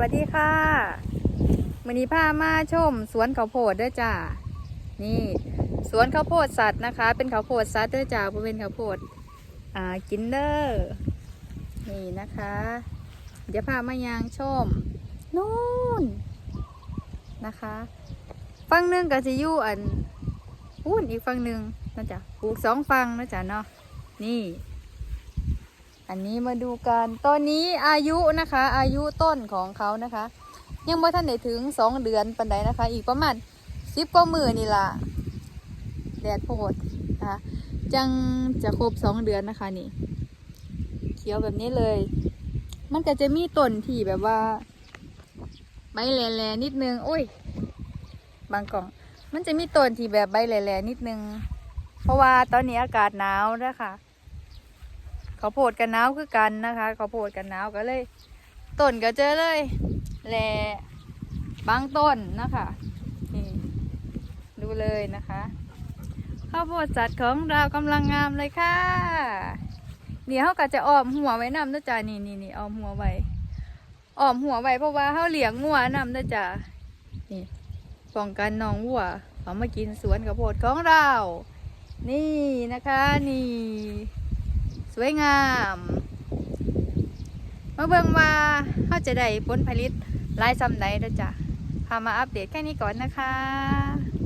วัสดีค่ะมือนี้พามาชม สวนข้าวโพดด้อจ้านี่สวนข้าวโพดสัตว์นะคะ เป็นข้าวโพดสัตว์ด้อจ้าบ่เป็นข้าวโพดอ่ากินเด้อนี่นะคะเดี๋ยวพามายางชมนู่นนะคะฝั่งหนึ่งก็จะยู่อันอุ้นอีกฝั่งหนึ่งนะจ๊ะปลูกสองฝั่งนะจ๊ะเนาะนี่ อันนี้มาดูกันตอนนี้อายุนะคะ อายุต้นของเขานะคะ ยังไม่ทันได้ถึงสองเดือนปันใดนะคะ อีกประมาณสิบกว่ามือนี่ละแดดโพดนะคะจังจะครบสองเดือนนะคะนี่ เขียวแบบนี้เลย มันก็จะมีต้นที่แบบว่าใบแหล่ๆนิดนึงโอ้ย บางกล่อง มันจะมีต้นที่แบบใบแหล่ๆนิดนึง เพราะว่าตอนนี้อากาศหนาวนะคะ ข้าวโพดกันหนาวคือกันนะคะข้าวโพดกันหนาวก็เลยต้นก็เจอเลยแหล่บางต้นนะคะนี่ดูเลยนะคะข้าวโพดจัดของเรากำลังงามเลยค่ะเดี๋ยวเขาก็จะอ้อมหัวไว้นำนะจ๊ะนี่นี่นี่ออมหัวไว้อ้อมหัวไว้เพราะว่าเขาเลี้ยงงัวนำนะจ๊ะนี่ป้องกันน้องวัวเขามากินสวนข้าวโพดของเรา นี่นะคะนี่ สวยงามมาเบิ่งว่าเขาจะได้ผลผลิตหลายซ้ำใดนะจ๊ะพามาอัปเดตแค่นี้ก่อนนะคะ